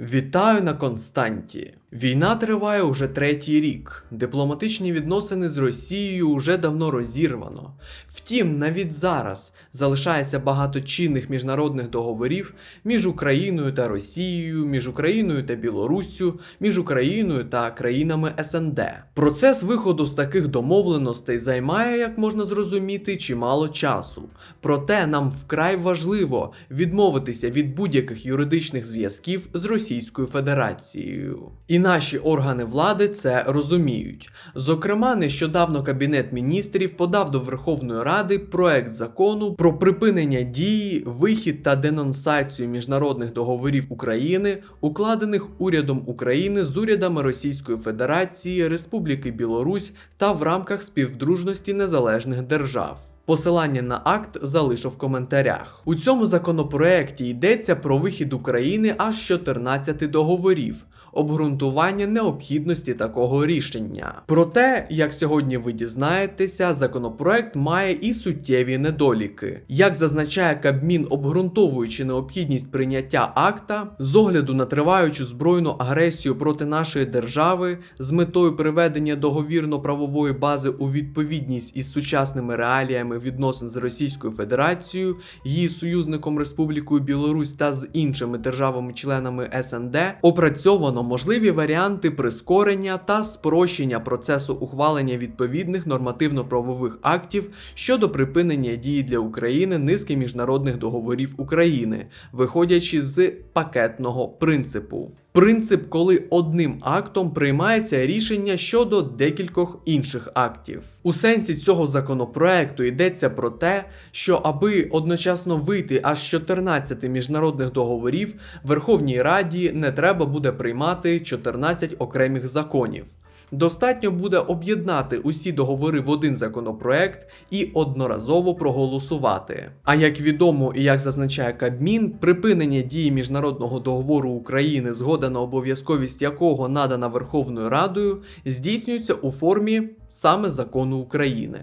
Вітаю на Константі. Війна триває уже третій рік. Дипломатичні відносини з Росією уже давно розірвано. Втім, навіть зараз залишається багато чинних міжнародних договорів між Україною та Росією, між Україною та Білоруссю, між Україною та країнами СНД. Процес виходу з таких домовленостей займає, як можна зрозуміти, чимало часу. Проте нам вкрай важливо відмовитися від будь-яких юридичних зв'язків з Російською Федерацією. І наші органи влади це розуміють. Зокрема, нещодавно Кабінет міністрів подав до Верховної Ради проект закону про припинення дії, вихід та денонсацію міжнародних договорів України, укладених урядом України з урядами Російської Федерації, Республіки Білорусь та в рамках співдружності незалежних держав. Посилання на акт залишу в коментарях. У цьому законопроекті йдеться про вихід України аж 14 договорів. Обґрунтування необхідності такого рішення. Проте, як сьогодні ви дізнаєтеся, законопроект має і суттєві недоліки. Як зазначає Кабмін, обґрунтовуючи необхідність прийняття акта з огляду на триваючу збройну агресію проти нашої держави з метою приведення договірно-правової бази у відповідність із сучасними реаліями відносин з Російською Федерацією, її союзником Республікою Білорусь та з іншими державами-членами СНД, опрацьовано можливі варіанти прискорення та спрощення процесу ухвалення відповідних нормативно-правових актів щодо припинення дії для України низки міжнародних договорів України, виходячи з пакетного принципу. Принцип, коли одним актом приймається рішення щодо декількох інших актів. У сенсі цього законопроекту йдеться про те, що аби одночасно вийти аж з 14 міжнародних договорів, Верховній Раді не треба буде приймати 14 окремих законів. Достатньо буде об'єднати усі договори в один законопроект і одноразово проголосувати. А як відомо і як зазначає Кабмін, припинення дії міжнародного договору України, згода на обов'язковість якого надана Верховною Радою, здійснюється у формі саме закону України.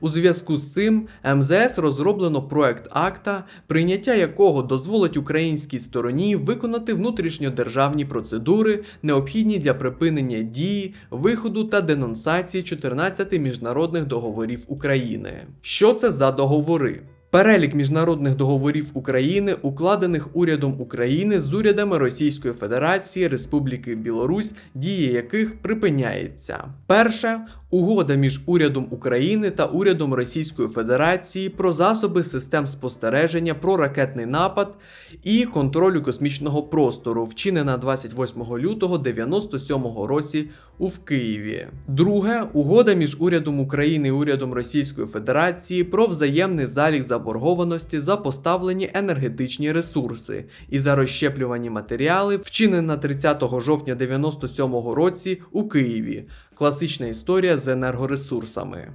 У зв'язку з цим МЗС розроблено проект акта, прийняття якого дозволить українській стороні виконати внутрішньодержавні процедури, необхідні для припинення дії, виходу та денонсації 14 міжнародних договорів України. Що це за договори? Перелік міжнародних договорів України, укладених урядом України з урядами Російської Федерації, Республіки Білорусь, дія яких припиняється. Перше угода між урядом України та урядом Російської Федерації про засоби систем спостереження про ракетний напад і контролю космічного простору, вчинена 28 лютого 97 році у Києві. Друге угода між урядом України і урядом Російської Федерації про взаємний залік заборгованості за поставлені енергетичні ресурси і за розщеплювані матеріали, вчинена 30 жовтня 97 році у Києві. Класична історія з енергоресурсами.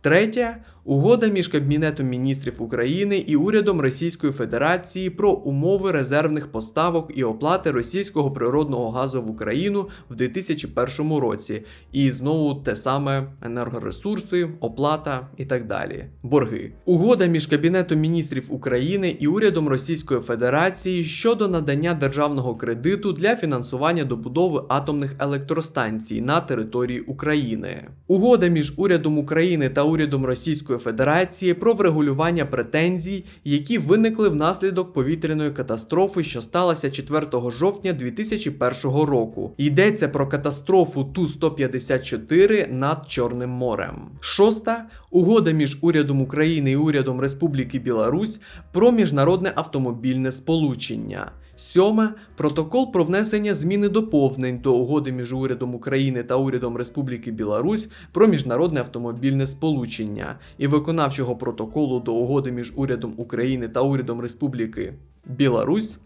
Третє угода між Кабінетом міністрів України і урядом Російської Федерації про умови резервних поставок і оплати російського природного газу в Україну в 2001 році. І знову те саме енергоресурси, оплата і так далі. Борги. Угода між Кабінетом міністрів України і урядом Російської Федерації щодо надання державного кредиту для фінансування добудови атомних електростанцій на території України. Угода між урядом України та урядом Російської Федерації про врегулювання претензій, які виникли внаслідок повітряної катастрофи, що сталася 4 жовтня 2001 року. Йдеться про катастрофу Ту-154 над Чорним морем. Шоста угода між урядом України і урядом Республіки Білорусь про міжнародне автомобільне сполучення. Сьоме протокол про внесення зміни доповнень до угоди між урядом України та урядом Республіки Білорусь про міжнародне автомобільне сполучення і виконавчого протоколу до угоди між урядом України та урядом Республіки Білорусь.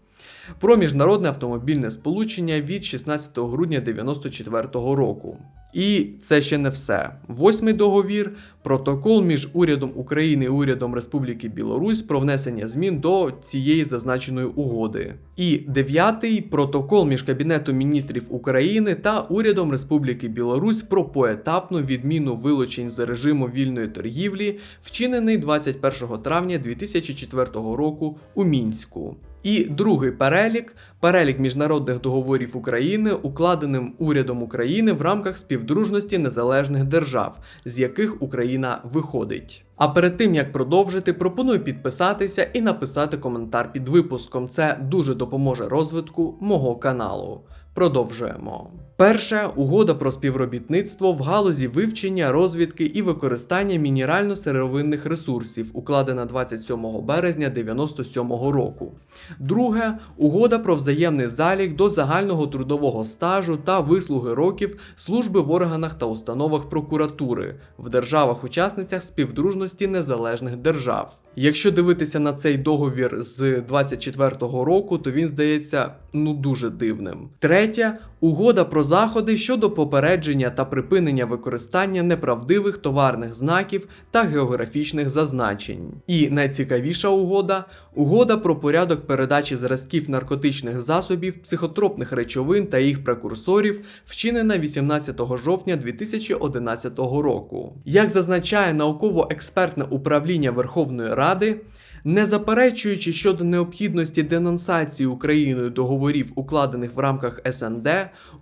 Про міжнародне автомобільне сполучення від 16 грудня 1994 року. І це ще не все. Восьмий договір протокол між урядом України і урядом Республіки Білорусь про внесення змін до цієї зазначеної угоди. І дев'ятий протокол між Кабінетом міністрів України та урядом Республіки Білорусь про поетапну відміну вилучень з режиму вільної торгівлі, вчинений 21 травня 2004 року у Мінську. І другий перелік перелік міжнародних договорів України, укладеним урядом України в рамках співдружності незалежних держав, з яких Україна виходить. А перед тим як продовжити, пропоную підписатися і написати коментар під випуском. Це дуже допоможе розвитку мого каналу. Продовжуємо. Перше угода про співробітництво в галузі вивчення, розвідки і використання мінерально-сировинних ресурсів, укладена 27 березня 97 року. Друге угода про взаємний залік до загального трудового стажу та вислуги років служби в органах та установах прокуратури в державах-учасницях співдружності незалежних держав. Якщо дивитися на цей договір з 24 року, то він здається ну дуже дивним. Третє угода про заходи щодо попередження та припинення використання неправдивих товарних знаків та географічних зазначень. І найцікавіша угода угода про порядок передачі зразків наркотичних засобів, психотропних речовин та їх прекурсорів, вчинена 18 жовтня 2011 року. Як зазначає науково-експертне управління Верховної Ради. Не заперечуючи щодо необхідності денонсації Україною договорів, укладених в рамках СНД,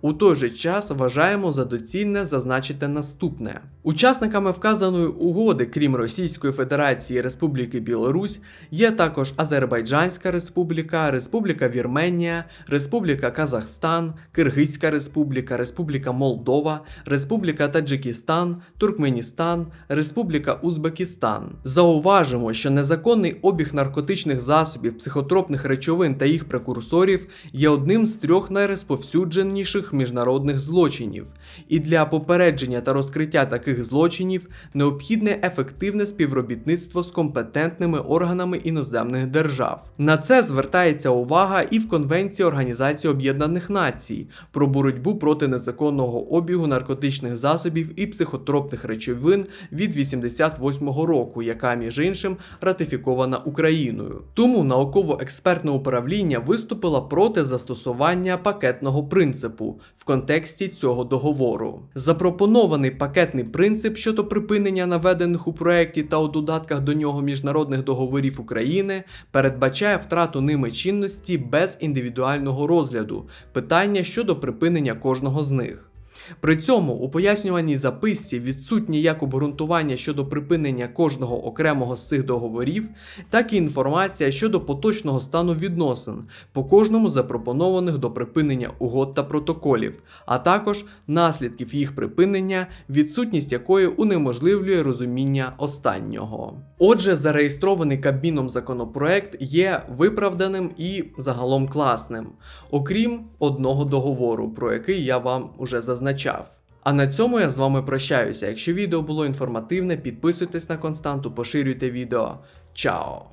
у той же час вважаємо за доцільне зазначити наступне: учасниками вказаної угоди, крім Російської Федерації Республіки Білорусь, є також Азербайджанська Республіка, Республіка Вірменія, Республіка Казахстан, Киргизька Республіка, Республіка Молдова, Республіка Таджикистан, Туркменістан, Республіка Узбекистан. Зауважимо, що незаконний обіг наркотичних засобів, психотропних речовин та їх прекурсорів є одним з трьох найрозповсюдженіших міжнародних злочинів, і для попередження та розкриття таких злочинів необхідне ефективне співробітництво з компетентними органами іноземних держав. На це звертається увага і в Конвенції Організації Об'єднаних Націй про боротьбу проти незаконного обігу наркотичних засобів і психотропних речовин від 88-го року, яка між іншим ратифікована Україною. Тому науково-експертне управління виступило проти застосування пакетного принципу в контексті цього договору. Запропонований пакетний принцип щодо припинення наведених у проєкті та у додатках до нього міжнародних договорів України передбачає втрату ними чинності без індивідуального розгляду, питання щодо припинення кожного з них. При цьому у пояснюваній записці відсутні як обґрунтування щодо припинення кожного окремого з цих договорів, так і інформація щодо поточного стану відносин по кожному запропонованих до припинення угод та протоколів, а також наслідків їх припинення, відсутність якої унеможливлює розуміння останнього. Отже, зареєстрований Кабміном законопроект є виправданим і загалом класним, окрім одного договору, про який я вам уже зазначав. А на цьому я з вами прощаюся. Якщо відео було інформативне, підписуйтесь на константу, поширюйте відео. Чао!